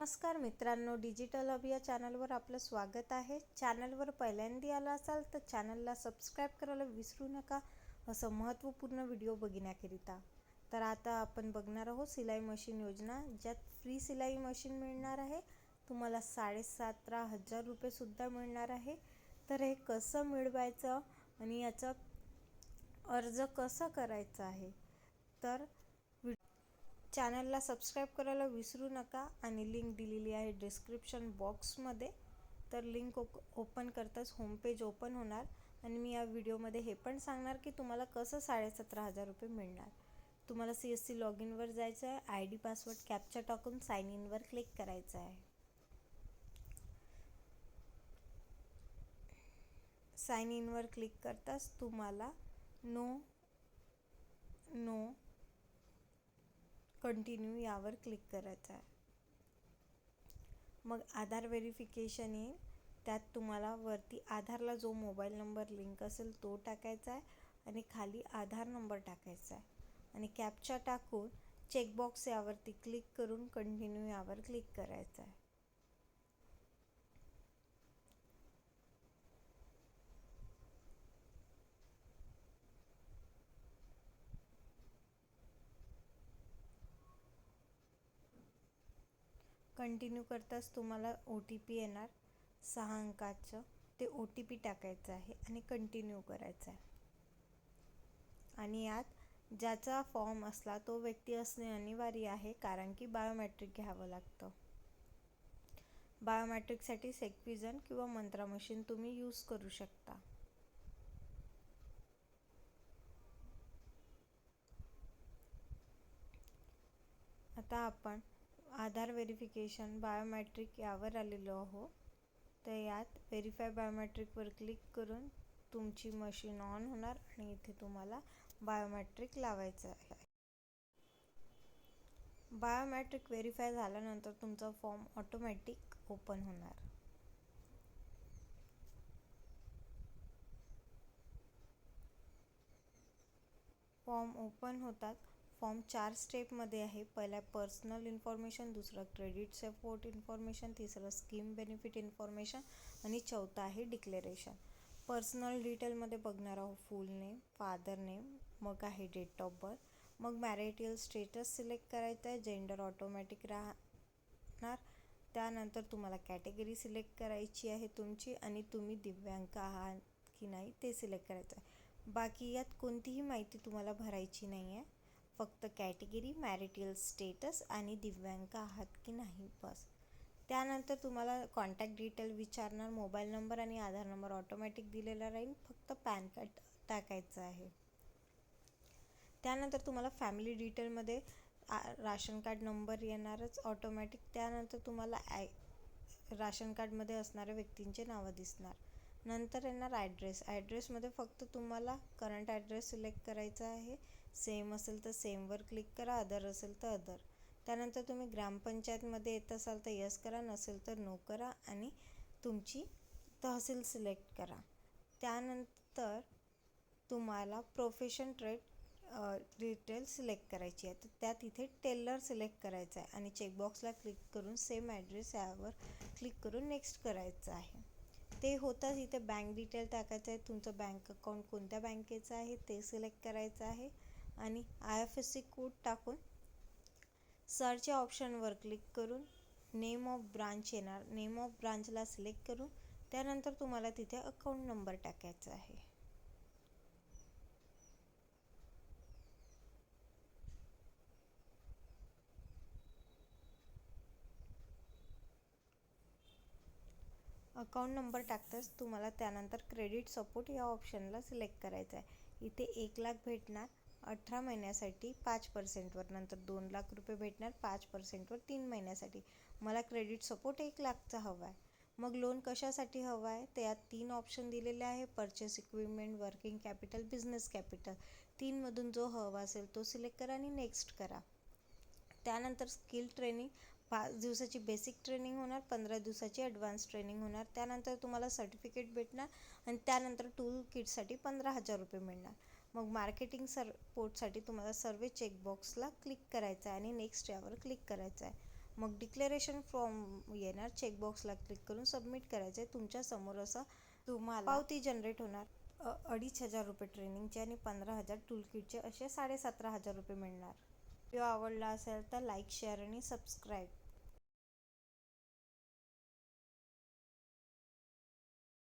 नमस्कार मित्रांनो digital hub या चॅनलवर आपलं स्वागत आहे. चॅनलवर पहिल्यांदा आला असाल तर चॅनलला सबस्क्राईब करायला विसरू नका. असं महत्त्वपूर्ण व्हिडिओ बघण्याकरिता. तर आता आपण बघणार आहोत सिलाई मशीन योजना ज्यात फ्री सिलाई मशीन मिळणार आहे. तुम्हाला साडेसतरा हजार रुपयेसुद्धा मिळणार आहे. तर हे कसं मिळवायचं आणि याचं अर्ज कसं करायचा आहे? तर चॅनलला सबस्क्राईब करायला विसरू नका आणि लिंक दिलेली आहे डिस्क्रिप्शन बॉक्समध्ये. तर लिंक ओपन करताच होमपेज ओपन होणार आणि मी या व्हिडिओमध्ये हे पण सांगणार की तुम्हाला कसं साडेसतरा हजार रुपये मिळणार. तुम्हाला सी एस सी लॉग इनवर जायचं आहे आय डी पासवर्ड कॅप्चर टाकून साईन इनवर क्लिक करायचं आहे. साइन इनवर क्लिक करताच तुम्हाला नो नो कंटिन्यू यावर क्लिक करायचं आहे. मग आधार व्हेरिफिकेशन येईल. त्यात तुम्हाला वरती आधारला जो मोबाईल नंबर लिंक असेल तो टाकायचा आहे आणि खाली आधार नंबर टाकायचा आहे. आणि कॅपचा टाकून चेकबॉक्स यावरती क्लिक करून कंटिन्यू यावर क्लिक करायचं आहे. कंटिन्यू करताच तुम्हाला ओ टी पी येणार. सहा अंकाचं. ते ओ टी पी टाकायचं आहे आणि कंटिन्यू करायचं आहे. आणि यात ज्याचा फॉर्म असला तो व्यक्ती असणे अनिवार्य आहे कारण की बायोमॅट्रिक घ्यावं लागतं. बायोमॅट्रिकसाठी सेक्विजन किंवा मंत्रा मशीन तुम्ही यूज करू शकता. आता आपण आधार व्हेरिफिकेशन बायोमॅट्रिक यावर आलेलो आहो. तर यात व्हेरीफाय बायोमॅट्रिकवर क्लिक करून तुमची मशीन ऑन होणार आणि इथे तुम्हाला बायोमॅट्रिक लावायचं आहे. बायोमॅट्रिक व्हेरीफाय झाल्यानंतर तुमचा फॉर्म ऑटोमॅटिक ओपन होणार. फॉर्म ओपन होतात. फॉर्म चार स्टेपमध्ये आहे. पहिला पर्सनल इन्फॉर्मेशन दुसरं क्रेडिट सपोर्ट इन्फॉर्मेशन तिसरं स्कीम बेनिफिट इन्फॉर्मेशन आणि चौथं आहे डिक्लेरेशन पर्सनल डिटेलमध्ये बघणार आहोत फुल नेम फादर नेम मग आहे डेट ऑफ बर्थ मग मॅरिटल स्टेटस सिलेक्ट करायचं आहे जेंडर ऑटोमॅटिक राहणार. त्यानंतर तुम्हाला कॅटेगरी सिलेक्ट करायची आहे तुमची आणि तुम्ही दिव्यांग आहात की नाही ते सिलेक्ट करायचं आहे. बाकी यात कोणतीही माहिती तुम्हाला भरायची नाही आहे फक्त कॅटेगरी मॅरिटल स्टेटस आणि दिव्यांग आहात की नाही? बस. त्यानंतर तुम्हाला कॉन्टॅक्ट डिटेल विचारणार मोबाईल नंबर आणि आधार नंबर ऑटोमॅटिक दिलेला राहील. फक्त पॅन कार्ड टाकायचं आहे. त्यानंतर तुम्हाला फॅमिली डिटेलमध्ये राशन कार्ड नंबर येणारच ऑटोमॅटिक त्यानंतर तुम्हाला ॲ राशन कार्डमध्ये असणाऱ्या व्यक्तींचे नावं दिसणार. नंतर येणार ॲड्रेस ॲड्रेसमध्ये फक्त तुम्हाला करंट ॲड्रेस सिलेक्ट करायचा आहे. सेम असेल तर सेमवर क्लिक करा. अदर असेल तर अदर त्यानंतर तुम्ही ग्रामपंचायतमध्ये येत असाल तर यस करा. नसेल तर नो करा आणि तुमची तहसील सिलेक्ट करा. त्यानंतर तुम्हाला प्रोफेशन ट्रेड डिटेल सिलेक्ट करायची आहे. तर त्यात इथे टेलर सिलेक्ट करायचं आहे. आणि चेकबॉक्सला क्लिक करून सेम ॲड्रेस यावर क्लिक करून नेक्स्ट करायचं आहे. ते होताच इथे बँक डिटेल टाकायचं आहे तुमचं बँक अकाउंट कोणत्या बँकेचं आहे ते सिलेक्ट करायचं आहे. आणि I F S C code टाकून सर्च या ऑप्शनवर क्लिक करून नेम ऑफ ब्रांच येणार. नेम ऑफ ब्रांचला सिलेक्ट करून त्यानंतर तुम्हाला तिथे अकाउंट नंबर टाकायचा आहे. अकाउंट नंबर टाकताच तुम्हाला त्यानंतर क्रेडिट सपोर्ट या ऑप्शनला सिलेक्ट करायचं आहे. इथे एक लाख भेटणार अठरा महिन्यासाठी पाच पर्सेंटवर नंतर दोन लाख रुपये भेटणार पाच पर्सेंटवर तीन महिन्यासाठी. मला क्रेडिट सपोर्ट एक लाखचा हवा आहे. मग लोन कशासाठी हवं आहे? त्यात तीन ऑप्शन दिलेले आहे. Purchase equipment working capital business capital तीनमधून जो हवा असेल तो सिलेक्ट करा आणि नेक्स्ट करा. त्यानंतर स्किल ट्रेनिंग पाच दिवसाची बेसिक ट्रेनिंग होणार पंधरा दिवसाची ॲडव्हान्स ट्रेनिंग होणार त्यानंतर तुम्हाला सर्टिफिकेट भेटणार आणि त्यानंतर टूल किटसाठी पंधरा हजार रुपये मिळणार. मग मार्केटिंग सपोर्टसाठी तुम्हाला सर्व चेकबॉक्सला क्लिक करायचं आहे आणि नेक्स्ट यावर क्लिक करायचं आहे. मग डिक्लेरेशन फॉर्म येणार चेकबॉक्सला क्लिक करून सबमिट करायचं आहे. तुमच्यासमोर असं तुम्हाला पावती जनरेट होणार. अडीच हजार रुपये ट्रेनिंगचे आणि पंधरा हजार टूल किटचे असे साडेसतरा हजार रुपये मिळणार. व्हिडिओ आवडला असेल तर लाईक शेअर आणि सबस्क्राईब